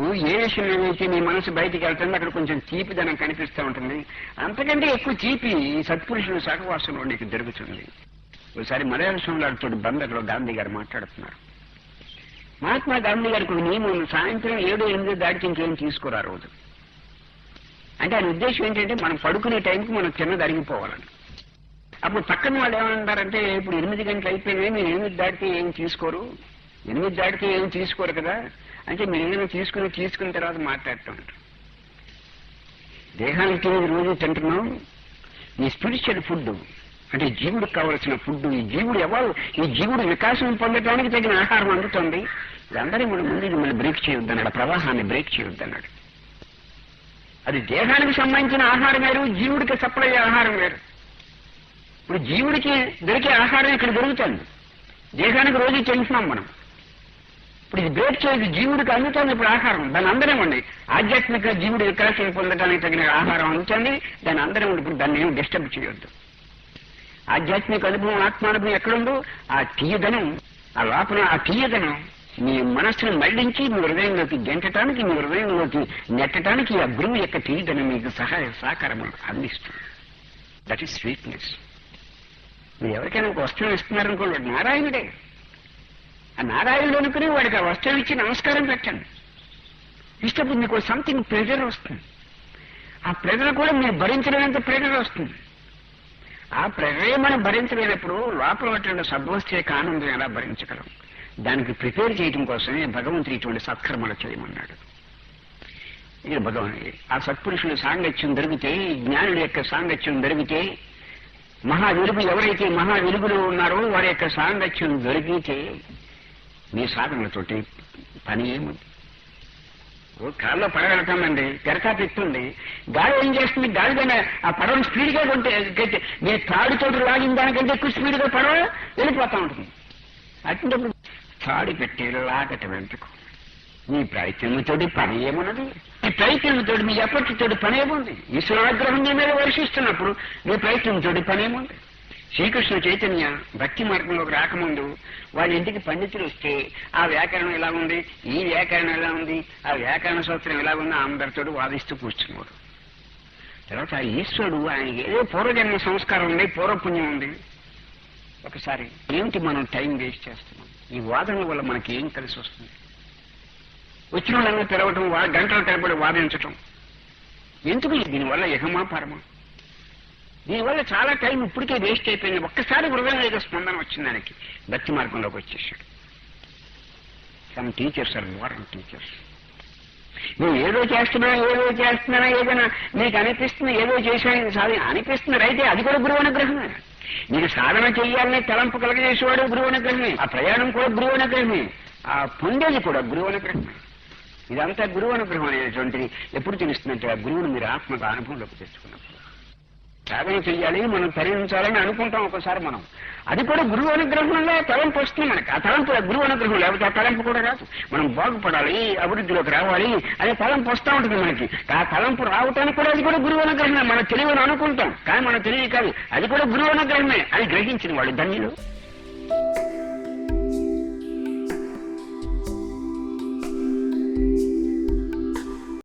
నువ్వు ఏ విషయం నుంచి నీ మనసు బయటికి వెళ్తుంది అక్కడ కొంచెం తీపిదనం కనిపిస్తూ ఉంటుంది. అంతకంటే ఎక్కువ తీపి సత్పురుషుల సహవాసంలో నీకు దొరుకుతుంది. ఒకసారి మలయాళ బంద్ అక్కడ గాంధీ గారు మాట్లాడుతున్నారు. మహాత్మా గాంధీ గారికి ఒక నియమం సాయంత్రం ఏడు ఎనిమిది దాటికి ఇంకేం తీసుకురా రోజు. అంటే ఆయన ఉద్దేశం ఏంటంటే మనం పడుకునే టైంకి మనం చిన్నది అరిగిపోవాలని అప్పుడు పక్కన వాళ్ళు ఏమంటారంటే ఇప్పుడు ఎనిమిది గంటలు అయిపోయినాయి మీరు ఎనిమిది దాటితే ఏం తీసుకోరు? ఎనిమిది దాటితే ఏం తీసుకోరు కదా? అంటే మీరు ఏమైనా తీసుకుని తీసుకున్న తర్వాత మాట్లాడుతూ ఉంటారు దేహానికి తినేది రోజు తింటున్నాం. ఈ స్పిరిచువల్ ఫుడ్ అంటే జీవుడికి కావలసిన ఫుడ్ ఈ జీవుడు ఎవరు? ఈ జీవుడు వికాసం పొందడానికి తగిన ఆహారం అందుతుంది. ఇదందరి మన ముందు ఇది బ్రేక్ చేయొద్దన్నాడు ప్రవాహాన్ని బ్రేక్ చేయొద్దన్నాడు. అది దేహానికి సంబంధించిన ఆహారం వేరు జీవుడికి సప్లై అయ్యే ఆహారం వేరు. ఇప్పుడు జీవుడికి దొరికే ఆహారం ఇక్కడ దొరుకుతుంది? దేహానికి రోజు తింటున్నాం మనం. ఇప్పుడు ఇది బ్రేక్ చేయదు జీవుడికి అందుతుంది ఇప్పుడు ఆహారం. దాని అందరం ఉండి ఆధ్యాత్మిక జీవుడి వికాసం పొందడానికి తగిన ఆహారం అందుతుంది దాని అందరం ఉండి ఇప్పుడు దాన్ని ఏం డిస్టర్బ్ చేయొద్దు. ఆధ్యాత్మిక అనుభవం ఆత్మానుభవం ఎక్కడుందో ఆ తీయదనం ఆ లోపల ఆ తీయదనం మీ మనస్సును మళ్ళించి మీ హృదయంలోకి గెంటటానికి మీ హృదయంలోకి నెట్టడానికి ఆ గురువు యొక్క తీయదనం మీకు సహాయ సహకారం అందిస్తుంది. దట్ ఈస్ స్వీట్నెస్ మీరు ఎవరికైనా ఒక వస్త్రం ఇస్తున్నారనుకోండి నారాయణుడే. ఆ నారాయణుడు అనుకుని వాడికి ఆ వస్త్రం ఇచ్చి నమస్కారం పెట్టండి ఇష్టప్పుడు మీకు సంథింగ్ ప్రెజర్ వస్తుంది. ఆ ప్రెజర్ కూడా మీరు భరించలేనంత ప్రెజర్ వస్తుంది. ఆ ప్రెజరే మనం భరించలేనప్పుడు లోపల ఉన్నటువంటి సద్వస్తు ఆనందం ఎలా భరించగలం? దానికి ప్రిపేర్ చేయడం కోసమే భగవంతుడు ఇటువంటి సత్కర్మలు చేయమన్నాడు. ఇది భగవాన్ ఆ సత్పురుషుల సాంగత్యం దొరికితే జ్ఞానుడి యొక్క సాంగత్యం దొరికితే మహా వెలుగు ఎవరైతే మహా వెలుగులో ఉన్నారో వారి యొక్క సాంగత్యం దొరికితే మీ సాధనలతోటి పని ఏముంది? ఓ కాల్లో పడగలుగుతామండి తెరకా తిట్టుంది గాలి ఏం చేస్తుంది? గాలి కన్నా ఆ పడవ స్పీడ్గా కొంటే మీ తాడుతోటి లాగిన దానికంటే ఎక్కువ స్పీడ్గా పడవ వెళ్ళిపోతా ఉంటుంది. అటువంటిప్పుడు తాడు పెట్టి లాగటం ఎందుకు? మీ ప్రయత్నంతోటి పని ఏమున్నది? మీ ప్రయత్నంతోటి మీ ఎప్పటితోటి పని ఏముంది? ఈశ్వరాగ్రహం మీ మీద వర్షిస్తున్నప్పుడు మీ ప్రయత్నంతోటి పని ఏముంది? శ్రీకృష్ణ చైతన్య భక్తి మార్గంలోకి రాకముందు వాళ్ళ ఇంటికి పండితులు వస్తే ఆ వ్యాకరణం ఎలా ఉంది? ఈ వ్యాకరణం ఎలా ఉంది? ఆ వ్యాకరణ సూత్రం ఎలా ఉంది అందరితో వాదిస్తూ కూర్చున్నాడు తర్వాత ఆ ఈశ్వరుడు ఆయనకి ఏదో పూర్వజన్మ సంస్కారం ఉంది పూర్వపుణ్యం ఉంది. ఒకసారి ఏమిటి మనం టైం వేస్ట్ చేస్తున్నాం? ఈ వాదనల వల్ల మనకి ఏం కలిసి వస్తుంది? వచ్చిన వాళ్ళని తెరవటం గంటలు గంటల తరబడి వాదించటం. ఎందుకు? దీనివల్ల యహమా పరమా? దీనివల్ల చాలా టైం ఇప్పటికే వేస్ట్ అయిపోయింది. ఒక్కసారి హృదయం ఏదో స్పందన వచ్చింది దానికి భక్తి మార్గంలోకి వచ్చేసాడు. Some teachers are modern teachers నువ్వు ఏదో చేస్తున్నా ఏదో చేస్తున్నా ఏదైనా నీకు అనిపిస్తుంది ఏదో చేశాను సాధన అనిపిస్తుంది అయితే అది కూడా గురువు అనుగ్రహమే. నీకు సాధన చెయ్యాలనే తలంపు కలగజేసేవాడు గురువు అనుగ్రహమే. ఆ ప్రయాణం కూడా గురువు అనుగ్రహమే. ఆ పొందేది కూడా గురువు అనుగ్రహమే. ఇదంతా గురువు అనుగ్రహం అనేటువంటిది ఎప్పుడు తెలుస్తుందంటే ఆ గురువును మీరు ఆత్మగా అనుభవంలోకి తెచ్చుకున్నప్పుడు. సాధన చెయ్యాలి మనం తరించాలని అనుకుంటాం ఒకసారి మనం. అది కూడా గురువు అనుగ్రహంలో తలంపు వస్తుంది మనకి. ఆ తలంపు గురువు అనుగ్రహం లేకపోతే ఆ తలంపు కూడా రాదు. మనం బాగుపడాలి అభివృద్ధిలోకి రావాలి అనే తలంపు వస్తూ ఉంటుంది మనకి. ఆ తలంపు రావటానికి కూడా అది కూడా గురువు అనుగ్రహమే. మన తెలివిని అనుకుంటాం. కానీ మన తెలివి కాదు. అది కూడా గురువు అనుగ్రహమే. అని గ్రహించిన వాళ్ళు ధన్యులు.